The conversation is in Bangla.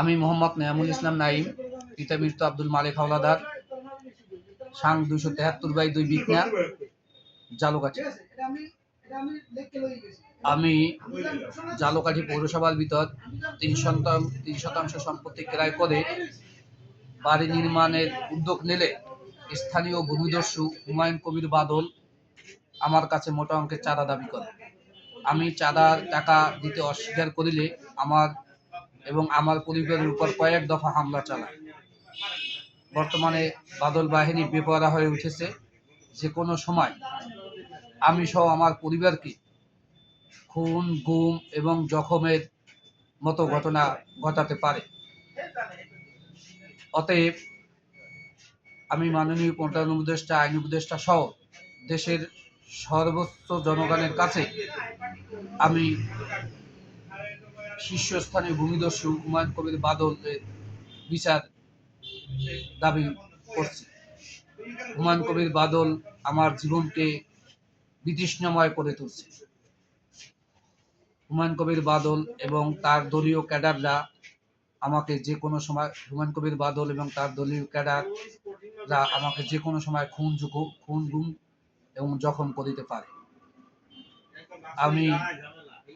আমি মোহাম্মদ নেয়ামুল ইসলাম নাইম পিতা মৃত্যু আব্দুল মালিক হাওলাদার, সাং দুইশো তেহাত্তর বাই দুই বিকনা জালুকাঠি। আমি জালুকাঠি পৌরসভার ভিতর তিন শতাংশ তিন শতাংশ সম্পত্তি ক্রয় করে বাড়ি নির্মাণের উদ্যোগ নিলে স্থানীয় ভূমিদস্যু হুমায়ুন কবির বাদল আমার কাছে মোটা অঙ্কের চাঁদা দাবি করে। আমি চাঁদার টাকা দিতে অস্বীকার করিলে আমার এবং আমার পরিবারের উপর কয়েক দফা হামলা চালায়। বর্তমানে বাদল বাহিনী বেপরা হয়ে উঠেছে। যে কোনো সময় আমি সহ আমার পরিবারকে খুন, গুম এবং জখমের মতো ঘটনা ঘটাতে পারে। অতএব আমি মাননীয় প্রধান উপদেষ্টা, আইন উপদেষ্টা সহ দেশের সর্বোচ্চ জনগণের কাছে আমি শীর্ষস্থানীয় ভূমিদস্যু হুমায়ুন কবির বাদলের বিচার দাবি করছি। হুমায়ুন কবির বাদল আমার জীবনকে বিতৃষ্ণাময় করে তুলছে। হুমায়ুন কবির বাদল এবং তার দলীয় ক্যাডাররা আমাকে যে কোনো সময়, হুমায়ুন কবির বাদল এবং তার দলীয় ক্যাডাররা আমাকে যে কোনো সময় খুন খুন গুম এবং জখম করিতে পারে। আমি